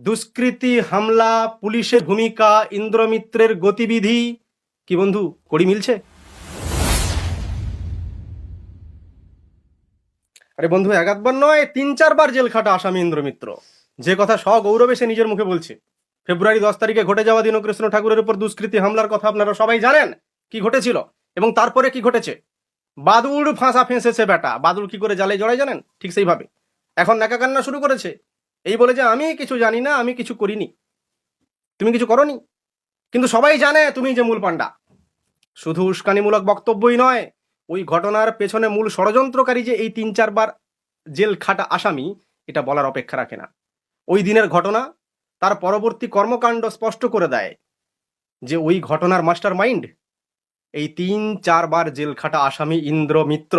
দুষ্কৃতি, হামলা, পুলিশের ভূমিকা, ইন্দ্রমিত্রের গতিবিধি। কি বন্ধু, কড়ি মিলছে? আরে বন্ধু এক আধবার নয় তিন চারবার জেল খাটা আসামি ইন্দ্রমিত্র। যে কথা সগৌরবে সে নিজের মুখে বলছে। ফেব্রুয়ারি দশ তারিখে ঘটে যাওয়া দীনকৃষ্ণ ঠাকুরের উপর দুষ্কৃতি, হামলার কথা আপনারা সবাই জানেন। কি ঘটেছিল এবং তারপরে কি ঘটেছে? বাদুড় ফাঁসা ফেঁসেছে বেটা। বাদুড় কি করে জালে জড়াই জানেন? ঠিক সেইভাবে। এখন নাকা কান্না শুরু করেছে। এই বলে যে, আমি কিছু জানি না, আমি কিছু করিনি। তুমি কিছু করনি। কিন্তু সবাই জানে তুমি যে মূল পান্ডা শুধু উস্কানিমূলক বক্তব্যই নয়, ওই ঘটনার পেছনে মূল ষড়যন্ত্রকারী যে এই তিন চারবার জেল খাটা আসামি, এটা বলার অপেক্ষা রাখে না। ওই দিনের ঘটনা তার পরবর্তী কর্মকাণ্ড স্পষ্ট করে দেয় যে, ওই ঘটনার মাস্টার মাইন্ড এই তিন চারবার জেল খাটা আসামি ইন্দ্র মিত্র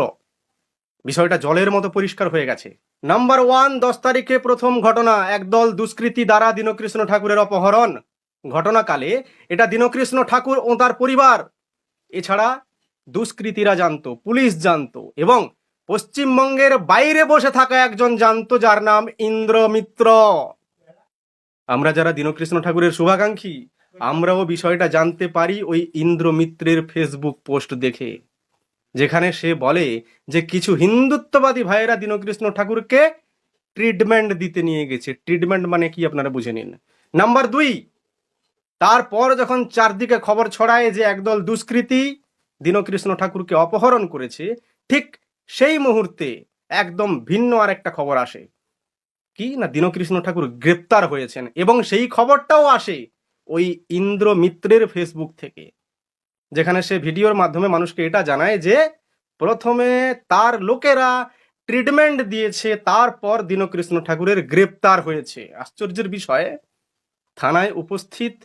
বিষয়টা জলের মতো পরিষ্কার হয়ে গেছে। নাম্বার ওয়ান, দশ তারিখে প্রথম ঘটনা, একদল দুষ্কৃতী দ্বারা দীনকৃষ্ণ ঠাকুরের অপহরণ। ঘটনাকালে এটা দীনকৃষ্ণ ঠাকুর ও তার পরিবার। এছাড়া দুষ্কৃতীরা জানতো, পুলিশ জানতো এবং পশ্চিমবঙ্গের বাইরে বসে থাকা একজন জানতো যার নাম ইন্দ্রমিত্র। আমরা যারা দীনকৃষ্ণ ঠাকুরের শুভাকাঙ্ক্ষী, আমরাও বিষয়টা জানতে পারি ওই ইন্দ্রমিত্রের ফেসবুক পোস্ট দেখে। যেখানে সে বলে যে কিছু হিন্দুত্ববাদী ভাইয়েরা দীনকৃষ্ণ ঠাকুরকে ট্রিটমেন্ট দিতে নিয়ে গেছে। ট্রিটমেন্ট মানে কি আপনারা বুঝে নিন। নাম্বার দুই, তারপর যখন চারদিকে খবর ছড়ায় যে একদল দুষ্কৃতী দীনকৃষ্ণ ঠাকুরকে অপহরণ করেছে, ঠিক সেই মুহূর্তে একদম ভিন্ন আর একটা খবর আসে। কি? না, দীনকৃষ্ণ ঠাকুর গ্রেপ্তার হয়েছেন এবং সেই খবরটাও আসে ওই ইন্দ্র মিত্রের ফেসবুক থেকে। যেখানে সে ভিডিওর মাধ্যমে মানুষকে এটা জানায় যে প্রথমে তার লোকেরা ট্রিটমেন্ট দিয়েছে, তারপর দীনকৃষ্ণ ঠাকুরের গ্রেপ্তার হয়েছে। আশ্চর্যের বিষয়, থানায় উপস্থিত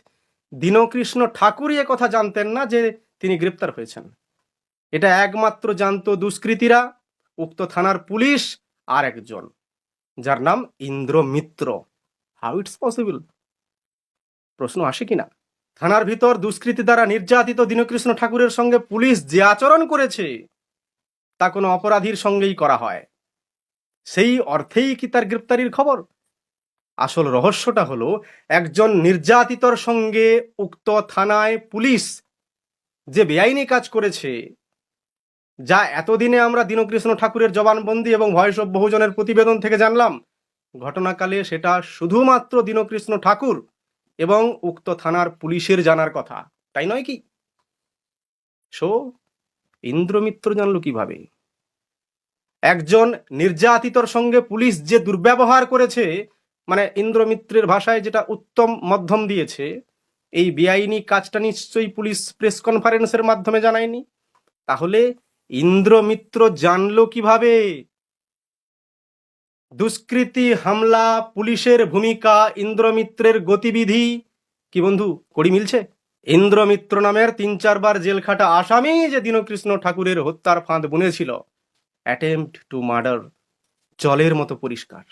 দীনকৃষ্ণ ঠাকুরই কথা জানতেন না যে তিনি গ্রেপ্তার হয়েছেন। এটা একমাত্র জানত দুষ্কৃতীরা, উক্ত থানার পুলিশ আর একজন, যার নাম Indra Mitra how it's possible প্রশ্ন আসে কিনা? থানার ভিতর দুষ্কৃতী দ্বারা নির্যাতিত দীনকৃষ্ণ ঠাকুরের সঙ্গে পুলিশ যে আচরণ করেছে, তা কোনো অপরাধীর সঙ্গেই করা হয়। সেই অর্থেই কি তার গ্রেপ্তারির খবর? আসল রহস্যটা হলো, একজন নির্যাতিতর সঙ্গে উক্ত থানায় পুলিশ যে বেআইনি কাজ করেছে, যা এতদিনে আমরা দীনকৃষ্ণ ঠাকুরের জবানবন্দি এবং ভয়েস অফ বহুজনের প্রতিবেদন থেকে জানলাম, ঘটনাকালে সেটা শুধুমাত্র দীনকৃষ্ণ ঠাকুর এবং উক্ত থানার পুলিশের জানার কথা। তাই নয় কি? সো, ইন্দ্রমিত্র জানলো কীভাবে? একজন নির্যাতিতর সঙ্গে পুলিশ যে দুর্ব্যবহার করেছে মানে ইন্দ্রমিত্রের ভাষায় যেটা উত্তম মধ্যম দিয়েছে, এই বেআইনি কাজটা নিশ্চয়ই পুলিশ প্রেস কনফারেন্সের মাধ্যমে জানায়নি? তাহলে ইন্দ্রমিত্র জানলো কীভাবে? দুষ্কৃতি, হামলা, পুলিশের ভূমিকা, ইন্দ্রমিত্রের গতিবিধি। কি বন্ধু, কড়ি মিলছে? ইন্দ্রমিত্র নামের তিন চারবার জেল খাটা আসামি যে দীনকৃষ্ণ ঠাকুরের হত্যার ফাঁদ বুনেছিল। অ্যাটেম্পট টু মার্ডার, জলের মতো পরিষ্কার।